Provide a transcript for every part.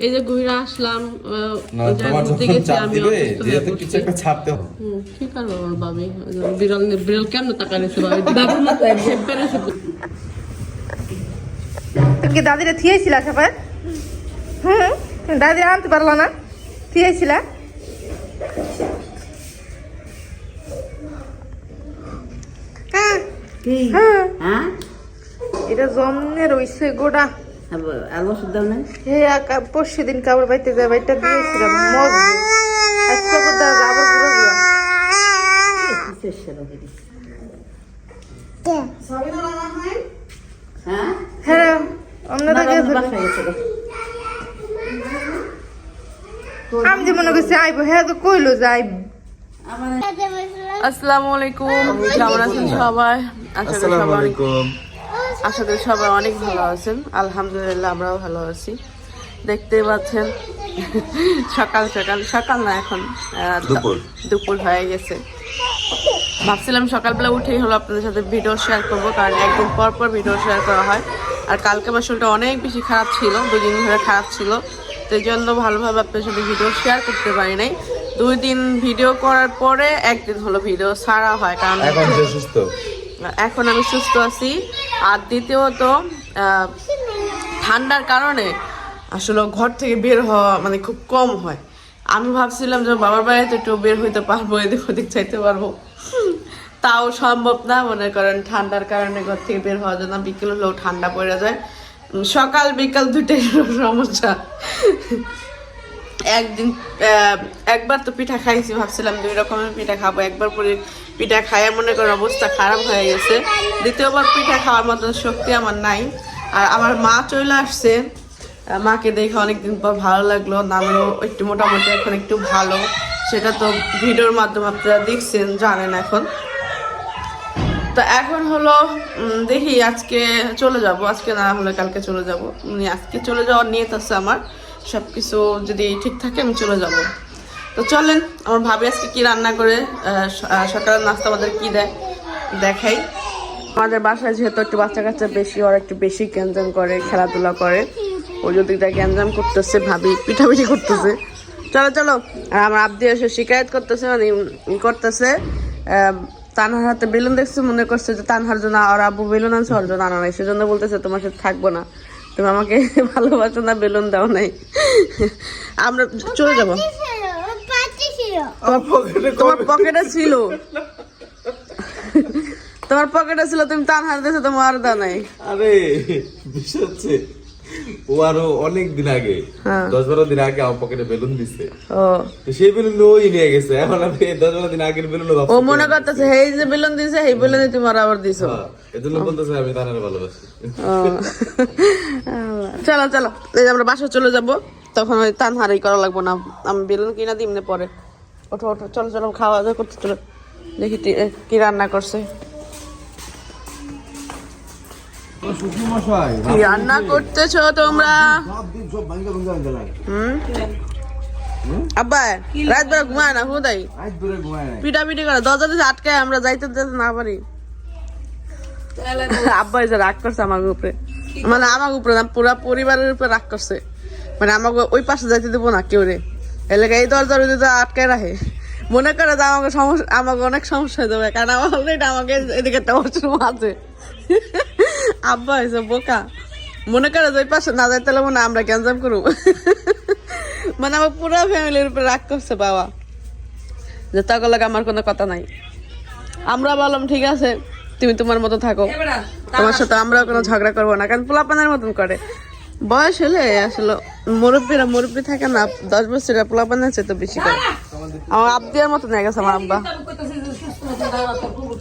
এই যে ঘুরে আসলাম আহ, না যা তোমার যখন চাপ দিবে যেহেতু কিছু একটা ছাপতে হবে। কি করব আমার বাবি? বিড়াল বিড়াল কেমন টাকা নিচ্ছে বাবি তুমি কি দাদিরা থিয়েছিল সবাই হুম দাদিরা আনতে পারল না? থিয়েছিল? হ্যাঁ হ্যাঁ হ্যাঁ? এটা জমনে রইছে শুদ্ধ নাই হে পরশু দিন কাপড় বাইতে বাইটা দিয়েছিলাম আজকে কোথাও আবার হ্যাঁ? হ্যাঁ গেছে আমি যে মনে করছি আইবো হ্যাঁ তো কইলো যে আইবো। আসসালামু আলাইকুম কেমন আছেন সবাই? আসসালামু আলাইকুম। আশা করি সবাই অনেক ভালো আছেন। আলহামদুলিল্লাহ আমরাও ভালো আছি। দেখতে পাচ্ছেন সকাল সকাল সকাল না এখন দুপুর। হয়ে গেছে। ভাবছিলাম সকালবেলা উঠেই হলো আপনাদের সাথে ভিডিও শেয়ার করব কারণ একদিন পর পর ভিডিও শেয়ার করা হয়। আর কালকে শরীরটা অনেক বেশি খারাপ ছিল দুদিন ধরে খারাপ ছিল। এই জন্য ভালোভাবে আপনাদের সাথে ভিডিও শেয়ার করতে পারি নাই। দুই দিন ভিডিও করার পরে একদিন হলো ভিডিও ছাড়া হয় কারণ এখন সুস্থ। এখন আমি সুস্থ আছি। আর দ্বিতীয়ত ঠান্ডার কারণে আসলে ঘর থেকে বের হওয়া মানে খুব কম হয়। আমি ভাবছিলাম যে বাবার বাড়িতে একটু বের হইতে পারব, এদিক ওদিক চাইতে পারব। তাও সম্ভব না, মনে করেন ঠান্ডার কারণে ঘর থেকে বের হওয়া যায় না বিকেল হলেও ঠান্ডা পড়ে যায়। সকাল বিকাল দুটাই সমস্যা। একদিন একবার তো পিঠা খাইছি, ভাবছিলাম দুই রকমের পিঠা খাব। একবার পরে পিঠা খাইয়া মনে করেন অবস্থা খারাপ হয়ে গেছে। দ্বিতীয়বার পিঠা খাওয়ার মতন শক্তি আমার নাই। আর আমার মা চলে আসছে। মাকে দেখে অনেকদিন পর ভালো লাগল। নামেও একটু মোটামুটি এখন একটু ভালো। সেটা তো ভিডিওর মাধ্যমে আপনারা দেখছেন, জানেন এখন। তো এখন হলো দেখি আজকে চলে যাব। আজকে না হলে কালকে চলে যাব। আজকে চলে যাওয়ার নিয়ত আছে আমার। সব কিছু যদি ঠিক থাকে, আমি চলে যাব। তো চলেন, আমার ভাবি আজকে কি রান্না করে সকালের নাস্তা আমাদের কি দেয়, দেখাই। আমাদের বাসায় যেহেতু একটু বাচ্চা কাচ্চা বেশি, ওরা একটু বেশি গ্যাঞ্জাম করে, খেলাধুলা করে। ওই যদি গ্যাঞ্জাম করতেছে, ভাবি পিঠাপিঠি করতেছে। চলো চলো। আর আমার আব্দি এসে শিকায়ত করতেছে মানে করতেছে। তানহার হাতে বেলুন দেখছে, মনে করছে যে তানহার জন্য আর আব্বু বেলুন আনছে, ওর জন্য আনা নাই। সেজন্য বলতেছে, তোমার সাথে থাকব না। তুমি আমাকে ভালোবাসো না বেলুন দাও নাই। আমরা চলে যাব। তোমার পকেটে ছিল। তোমার পকেটে ছিল তুমি তানহার দিয়েছ তোমার দা দাও নাই। আরে বিষয় হচ্ছে ও আরও অনেক দিন আগে হ্যাঁ। দশ বারো দিন আগে আমার পকেটে বেলুন দিছে। তো সেই বেলুন ওই নিয়ে গেছে। এখন আমি দশ বারো দিন আগের বেলুন ও মনে করতেছে এই যে বেলুন দিছে এই বেলুন তুমি আবার দিছো। এজন্য বলতেছে আমি তানের ভালোবাসি। চলো চলো। এই আমরা বাসা চলে যাব তখন ওই তান হারাই করা লাগবো না। আমি বেলুন কিনা দিমনে পরে। ওঠো ওঠো চলো চলো খাওয়া দাওয়া করতে চলো। দেখি কি রান্না করছে। কি রান্না করতেছো তোমরা? আব্বা রাত বেলা ঘুমায় না, হুদাই। পিটা পিটি করে, দরজা দিয়ে আটকায় আমরা যাইতে যেতে না পারি। আব্বা যে রাগ করছে আমার উপরে। মানে আমার উপরে না, পুরা পরিবারের উপরে রাগ করছে। মানে আমাকে ওই পাশে যাইতে দেবো না কেউ রে। এলাকা এই দরজার যদি আটকায় রাখে। মনে করে যে আমাকে সমস্যা আমাকে অনেক সমস্যা যাবে কারণ আমার অলরেডি আমাকে এদিকে একটা ওয়াশরুম আছে। আব্বা হয়েছে বোকা। মনে করে যে পাশে না যাইতে লাগবো না আমরা গ্যাঞ্জাম করব। মানে আমার পুরো ফ্যামিলির উপরে রাগ করছে বাবা। যে তখন লাগে আমার কোনো কথা নাই। আমরা বললাম ঠিক আছে তুমি তোমার মতো থাকো। তোমার সাথে আমরাও কোনো ঝগড়া করব না কারণ পোলাপানের মতন করে। বয়স হলে আসলে মুরব্বীরা মুরব্বী থাকে না দশ বছরের পোলাপানের চেয়ে তো বেশি করে। আমার আব্দিয়ার মতন হয়ে গেছে আমার আব্বা।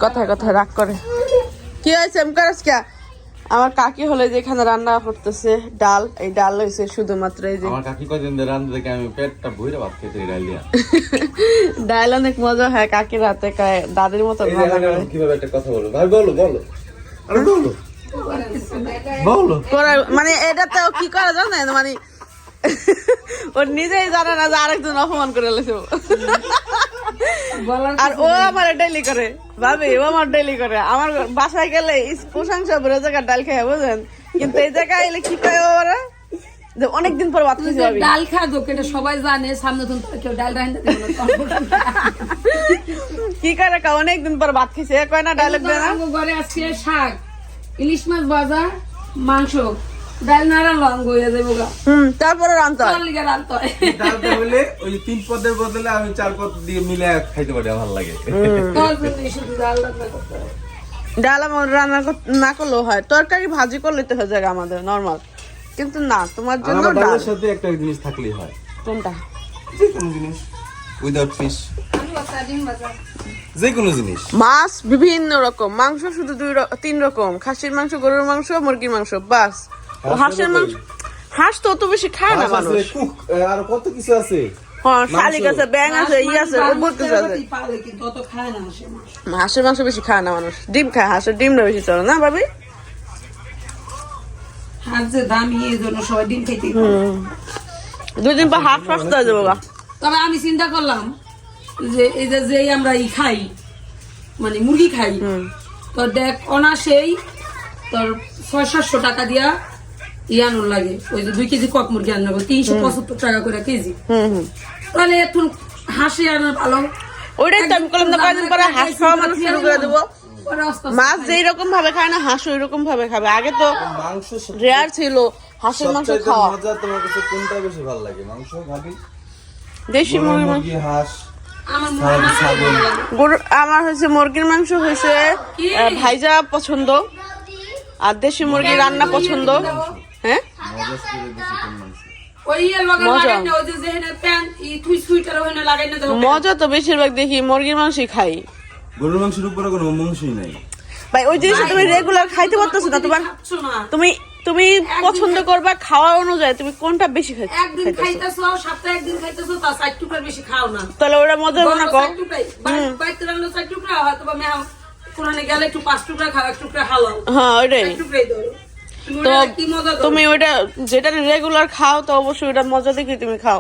কথায় কথায় রাগ করে। কি হয়েছে এম করাস কে আমার কাকি হলে যে এখানে রান্না করতেছে ডাল। এই ডাল হয়েছে শুধুমাত্র এই যে আমার কাকি কদিন ধরে রান্ধতে দেখে আমি পেটটা ভুইরে ভাত খেতে ডাল দিয়া। ডাল অনেক মজা হয় কাকির রাতে খায় দাদির মতো রান্না করে আমি কীভাবে একটা কথা বলব ভাই বলো বলো। আরে বলো। বলো। মানে এটাতে ও কি করে জানে মানে ও নিজেই জানে না যে আরেকজন অপমান করে লেছে। আর ও আমার ডেলি করে। ভাবি ও আমার ডেলি করে। আমার বাসায় গেলে প্রশংসা ভরে জায়গায় ডাল খেয়ে বুঝেন কিন্তু এই জায়গায় এলে কি কয় ওরা যে অনেকদিন পর ভাত ডাল খাদো এটা সবাই জানে সামনে তুমি তো কেউ ডাল কি করে কা অনেকদিন পর ভাত খাইছে। এ কয় না আমার ঘরে আজকে শাক ইলিশ মাছ ভাজা মাংস। ডাল লং হয়ে যাব গা। হুম তারপরে রান্তা হয়। লিগে রান্না হয়। ডালটা হলে ওই তিন পদের বদলে আমি চার পদ দিয়ে মিলে খাইতে পারি ভালো লাগে। তোর জন্য শুধু ডাল রান্না করতে হয়। ডাল আমার রান্না না করলেও হয়। তরকারি ভাজি করলে তো হয়ে যাবে আমাদের নর্মাল কিন্তু না তোমার জন্য ডালের সাথে একটা জিনিস থাকলেই হয়। কোনটা? যে কোনো জিনিস উইদাউট ফিশ যে কোনো জিনিস। মাছ বিভিন্ন রকম মাংস শুধু দুই তিন রকম। খাসির মাংস গরুর মাংস মুরগির মাংস বাস। হাঁসের মাংস হাঁস তো অত বেশি খায় না মানুষ। আর কত কিছু আছে? শালিক আছে ব্যাং আছে ই আছে ও বহুত কিছু আছে। পারে কিন্তু অত খায় না হাসে মাছ হাঁসের মাংস বেশি খায় না মানুষ। ডিম খায় হাঁসের ডিমটা বেশি চলে না ভাবি? হাত যে দামি এই জন্য সবাই ডিম খাইতে দুই দিন পর হাঁস সস্তা হয়ে যাব তবে আমি চিন্তা করলাম যে এই যে যেই আমরা ই খাই মানে মুরগি খাই তো দেখ অনাসেই তোর ছয় সাতশো টাকা দিয়া ইয়ানোর লাগে। ওই যে দুই কেজি কক মুরগি আনব তিনশো পঁচাত্তর টাকা করে কেজি। হুম হুম। তাহলে এখন হাসি আনার ভালো। ওইটাই তো আমি করলাম না কয়েকদিন পরে হাঁস খাওয়া মানুষ শুরু করে দেবো। মাছ যেই রকম ভাবে খায় না হাঁস ওই রকম ভাবে খাবে। আগে তো মাংস রেয়ার ছিল হাঁসের মাংস খাওয়া। মজা তোমার কাছে কোনটা বেশি ভালো লাগে? মাংস ভাবি দেশি গরুর মুরগির মাংস। মুরগি হাঁস? আমার হচ্ছে মুরগির মাংস হয়েছে ভাইজা পছন্দ। আর দেশি মুরগি রান্না পছন্দ। মজা। তো বেশিরভাগ দেখি মুরগির মাংসই খাই। গরুর মাংসের উপরে কোনো মাংসই নাই। ভাই ওই জিনিসটা তুমি রেগুলার খাইতে পারতেছো না তোমার তুমি তুমি পছন্দ করবা খাওয়া অনুযায়ী তুমি কোনটা বেশি খাই একদিন খাইতেছো? সপ্তাহে একদিন খাইতেছো তা চার টুকরার বেশি খাও না। তাহলে ওরা মজা না টুকরাই। বাইতে রান্না চার টুকরা হয়তো বা মেহা কোরআনে গেলে একটু পাঁচ টুকরা খাও এক টুকরা হালাও হ্যাঁ ওইটাই। এক টুকরাই ধরো। তো তুমি ওইটা যেটা রেগুলার খাও তো অবশ্যই ওটা মজা দেখে তুমি খাও।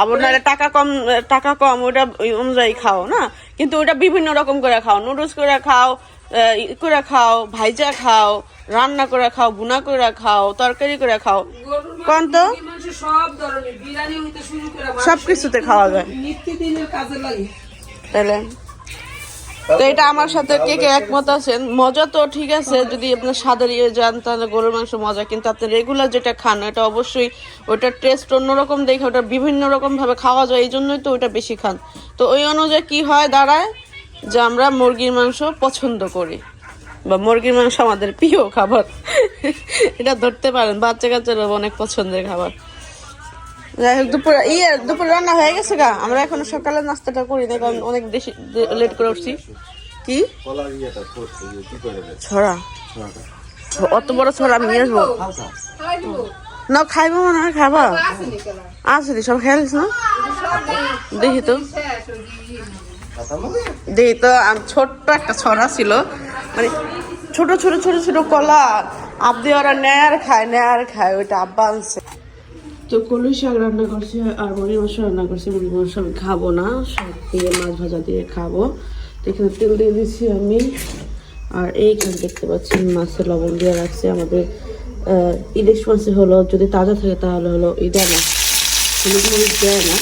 আবার নাহলে টাকা কম টাকা কম ওটা অনুযায়ী খাও না? কিন্তু ওটা বিভিন্ন রকম করে খাও। নুডলস করে খাও করে খাও ভাইজা খাও রান্না করে খাও বুনা করে খাও তরকারি করে খাও। কোন তো? সব কিছুতে খাওয়া যায়। তাহলে তো এটা আমার সাথে কে কে একমত আছেন? মজা তো ঠিক আছে, যদি আপনার স্বাদের ইয়ে যান, তাহলে গরুর মাংস মজা, কিন্তু আপনি রেগুলার যেটা খান, এটা অবশ্যই ওটার টেস্ট অন্যরকম দেখে, ওটা বিভিন্ন রকম ভাবে খাওয়া যায়, এই জন্যই তো ওটা বেশি খান। তো ওই অনুযায়ী কি হয়, দাঁড়ায় যে আমরা মুরগির মাংস পছন্দ করি, বা মুরগির মাংস আমাদের প্রিয় খাবার। এটা ধরতে পারেন বাচ্চা কাচ্চারা অনেক পছন্দের খাবার। যাই হোক দুপুর ইয়ে দুপুর রান্না হয়ে গেছে গা। আমরা এখনও সকালে নাস্তাটা করি না কারণ অনেক বেশি লেট করে উঠছি। কি? ছড়া। অত বড় ছড়া আমি নিয়ে আসব। না খাইবো মনে হয় খাবা? আছে দি সব খেয়ালিস না? দেখি তো। কথা মানে দেখি তো ছোট্ট একটা ছড়া ছিল। মানে ছোট ছোট ছোট ছোট কলা। আব্দি ওরা নেয়ার খায় নেয় আর খায় ওইটা আব্বা আনছে। তো কলুই শাক রান্না করছি, আর মুড়ি মাংস রান্না করছি। মুড়ি মাংস আমি খাব না, শাক দিয়ে, মাছ ভাজা দিয়ে খাব। তো এখানে তেল দিয়ে দিচ্ছি আমি। আর এইখানে দেখতে পাচ্ছি মাছের লবণ দিয়ে রাখছি আমাদের ইলিশ মাছে হলো, যদি তাজা থাকে তাহলে হলো ই দেয় দেয় না।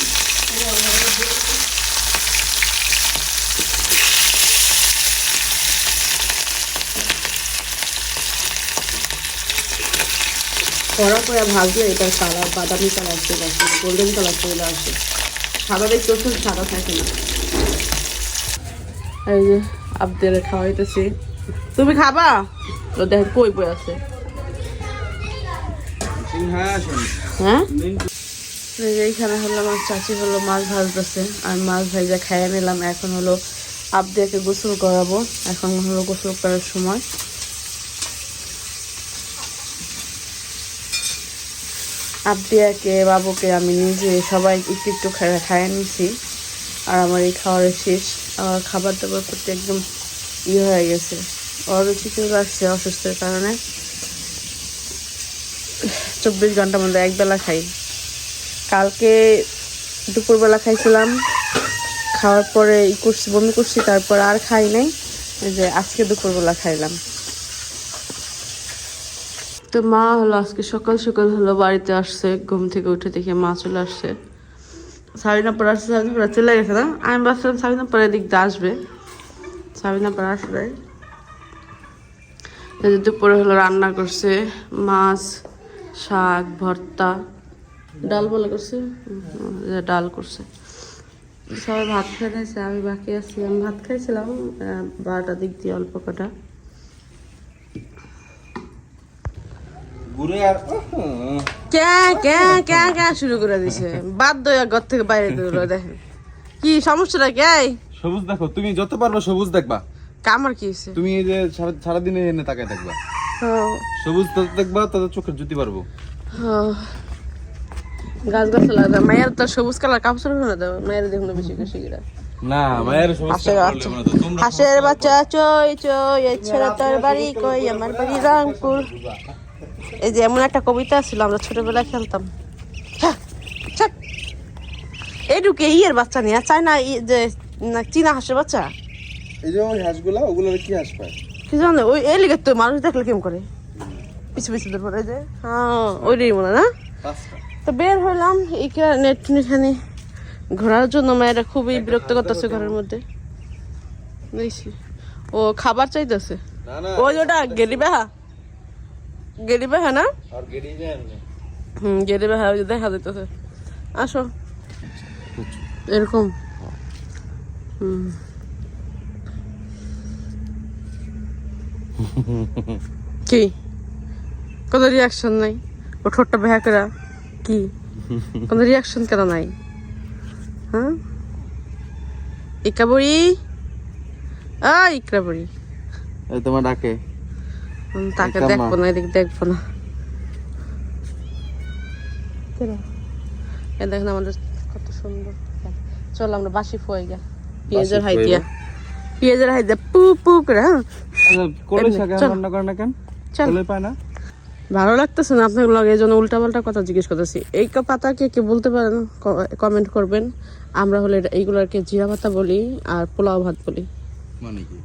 করে ভাজলে এটার কালার বাদামি কালার চলে আসে গোল্ডেন কালার চলে আসে। সাদা দেখতে ওষুধ সাদা থাকে না। এই যে আবদের খাওয়াইতেছি তুমি খাবা? তো দেখ কই বই আছে। হ্যাঁ? এইখানে হলো আমার চাচি হলো মাছ ভাজতেছে। আর মাছ ভাজা খাইয়ে নিলাম। এখন হলো আবদিয়াকে গোসল করাবো। এখন হলো গোসল করার সময়। আবদিয়াকে বাবুকে আমি নিজে সবাই একটু একটু খাইয়ে নিছি। আর আমার এই খাওয়ার শেষ। আমার খাবার দাবার করতে একদম ইয়ে হয়ে গেছে। অরুচি চলে আসছে অসুস্থের কারণে। চব্বিশ ঘণ্টার মধ্যে একবেলা খাই। কালকে দুপুরবেলা খাইছিলাম। খাওয়ার পরে ই করছি, বমি করছি, তারপর আর খাই নাই। যে আজকে দুপুরবেলা খাইলাম। তো মা হলো আজকে সকাল সকাল হলো বাড়িতে আসছে ঘুম থেকে উঠে দেখে মা চলে আসছে। সাবিনা পর আসছে সাবিনা পর চলে গেছে না? আমি ভাবছিলাম সাবিনা পরে দিক দিয়ে আসবে। সাবিনা পর আসবে দুপুরে হলো রান্না করছে মাছ শাক ভর্তা। ডাল বলে করছে? ডাল করছে। সবাই ভাত নিয়েছে আমি বাকি আছি। আমি ভাত খাইছিলাম আহ, বারোটার দিক দিয়ে অল্প কটা। ঘুরে আর ক্যা ক্যা ক্যা ক্যা শুরু করে দিছে। বাধ্য ঘর থেকে বাইরে দৌড়ো দেখে কি সমস্যাটা কে? সবুজ দেখো তুমি যত পারবে সবুজ দেখবা। কামড় কি হয়েছে? তুমি এই যে সারা- সারাদিনে এনে তাকায় দেখবা সবুজ তত দেখবা তত চোখের জুতি পারব। গাছ গাছ লাগবে মায়ের তো সবুজ কালার কাপড় না দাও মায়ের দেখুন বেশি বেশি গিরা না মায়ের সবুজ হাঁসের বাচ্চা চই চই এই ছেলে তোর বাড়ি কই আমার বাড়ি রংপুর। এই যে এমন একটা কবিতা ছিল আমরা ছোটবেলায় খেলতাম। ছ্যাঃ। এইটুকু ইয়ের বাচ্চা নিয়ে চায় না যে না চীনা হাঁসের বাচ্চা। এই যে ওই হাঁসগুলা ওগুলো কি হাঁস পায়। কি জানো ওই এই লিগে তো মানুষ দেখলে কেমন করে? পিছু পিছু দূর পরে যে। হ্যাঁ ওইটাই মনে না? তো বের হলাম এখানে এখানে ঘোরার জন্য মায়েরা খুবই বিরক্ত করতেছে ঘরের মধ্যে। দেখছি। ও খাবার চাইতেছে? ওই ওটা গেরি বেহা গেরি বেহা না গেড়ি হুম গেরি বেহা ওই দেখা যাইতেছে। আসো। এরকম। হুম। কি? কোনো রিয়াকশন নাই? ও ঠোঁটটা বেহা করা কি? কোনো রিয়াকশন কেন নাই? হ্যাঁ ইকা বুড়ি আ ইকরা বুড়ি এই তোমার ডাকে। তাকে দেখব না এদিক দেখব না? এই দেখেন আমাদের কত সুন্দর। চল আমরা বাসি ফুয়ে গা পেঁয়াজের হাই দিয়া। পেঁয়াজের হাই দিয়া পু পু করে হ্যাঁ? না ভালো লাগতেছে না আপনার লগে এই জন্য উল্টা পাল্টা কথা জিজ্ঞেস করতেছি। এই পাতা কে কে বলতে পারেন কমেন্ট করবেন। আমরা হলে এইগুলোকে জিরা পাতা বলি আর পোলাও ভাত বলি। মানে কি?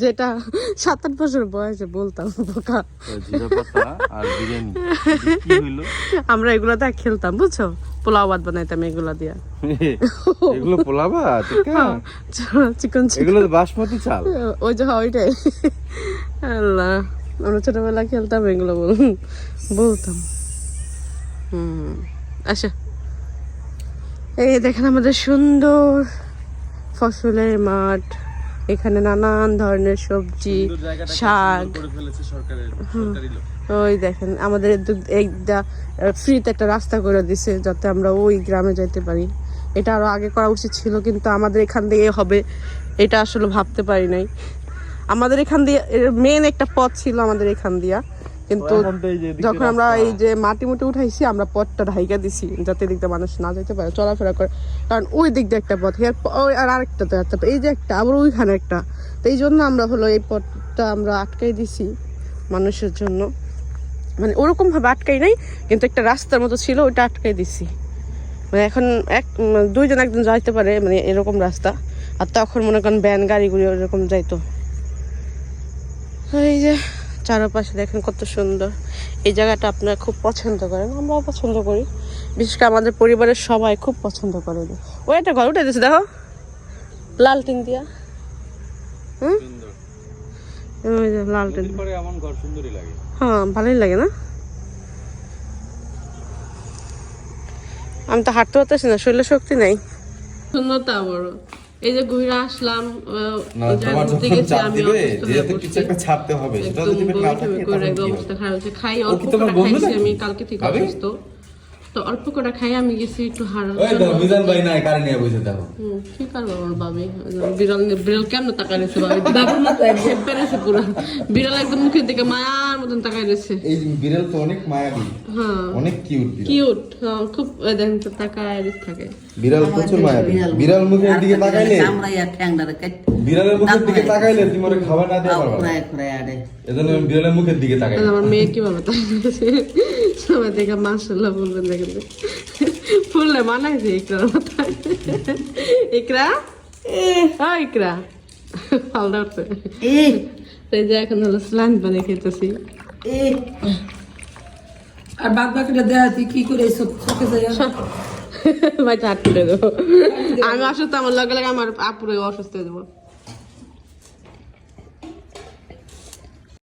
যেটা সাত আট বছর বয়সে বলতাম বোকা। আমরা এগুলো দিয়ে খেলতাম বুঝছ? পোলাও ভাত বানাইতাম এগুলা দিয়া। এগুলো পোলাবা টিকা চিকন এগুলো বাসমতি চাল। ওই যে হয় ওইটাই। আল্লাহ আমরা ছোটবেলা খেলতাম এগুলো বল বলতাম। হুম আচ্ছা এই দেখেন আমাদের সুন্দর ফসলের মাঠ। এখানে নানান ধরনের সবজি শাক। ওই দেখেন আমাদের একটা ফ্রিতে একটা রাস্তা করে দিছে যাতে আমরা ওই গ্রামে যেতে পারি। এটা আরও আগে করা উচিত ছিল কিন্তু আমাদের এখান দিয়ে হবে। এটা আসলে ভাবতে পারি নাই। আমাদের এখান দিয়ে মেন একটা পথ ছিল আমাদের এখান দিয়া। কিন্তু যখন আমরা এই যে মাটি মুটি উঠাইছি আমরা পথটা ঢাইকা দিছি যাতে এদিক দিয়ে মানুষ না যেতে পারে চলাফেরা করে। কারণ ওই দিক দিয়ে একটা পথ আর আরেকটা তো একটা এই যে একটা আবার ওইখানে একটা। তো এই জন্য আমরা হলো এই পথটা আমরা আটকাই দিছি মানুষের জন্য। মানে ওরকম ভাবে আটকাই নাই কিন্তু একটা রাস্তার মতো ছিল ওইটা আটকাই দিছি। মানে এখন এক দুইজন একজন যাইতে পারে মানে এরকম রাস্তা। আর তখন মনে করেন ভ্যান গাড়িগুলি ওরকম যাইতো। এই যে চারপাশে দেখেন কত সুন্দর। এই জায়গাটা আপনারা খুব পছন্দ করেন আমরাও পছন্দ করি। বিশেষ করে আমাদের পরিবারের সবাই খুব পছন্দ করে ওই একটা ঘর উঠে দিচ্ছে দেখো। লাল টিন দিয়া। হুম? ওই লাল টিন পরে এমন ঘর সুন্দরই লাগে। হ্যাঁ ভালোই লাগে না? আমি তো হাঁটতে পারতেছি না শরীরে শক্তি নাই। শূন্যতা বড় এই যে ঘুরে আসলাম ছাড়তে হবে? অবস্থা খারাপ হচ্ছে খাই অল্প খাইছি আমি কালকে থেকে? অসুস্থ তো অল্প করে খাই আমি গেছি একটু ওই দেখো মিজান ভাই নাই কারে নিয়ে বসে হুম, কি করব আমার বাবি বিড়াল বিড়াল কেমন তাকাই রয়েছে বাবি বাবুর মতো একদম। পেরেছে পুরো। বিড়াল একদম মুখের দিকে মায়ার মতন তাকাই রয়েছে। এই বিড়াল তো অনেক মায়াবী। হ্যাঁ। অনেক কিউট কিউট খুব দেখেন তো তাকায় থাকে। বিড়াল প্রচুর মায়াবী। বিড়াল মুখের দিকে তাকাইলে কামড়াইয়া ঠ্যাংটারে কেটে বিড়ালের মুখের দিকে তাকাইলে তুমি ওরে খাবার না দিয়ে পারবা এজন্য বিড়ালের মুখের দিকে তাকাই। আমার মেয়ে কীভাবে তাকাইছে সবাই দেখে মাসাল্লাহ বলবেন দেখেন তো। ফুললে মানাইছে ইকরার মাথায় ইকরা? হ্যাঁ ইকরা। উঠছে এই যে এখন হলো বানিয়ে খেতেছি আর বাদ বাকিটা দেয়া তুই কি করে চোখে ভাই তুলে দেবো। আমি অসুস্থ আমার লগে লাগে আমার আপুরে অসুস্থ হয়ে দেবো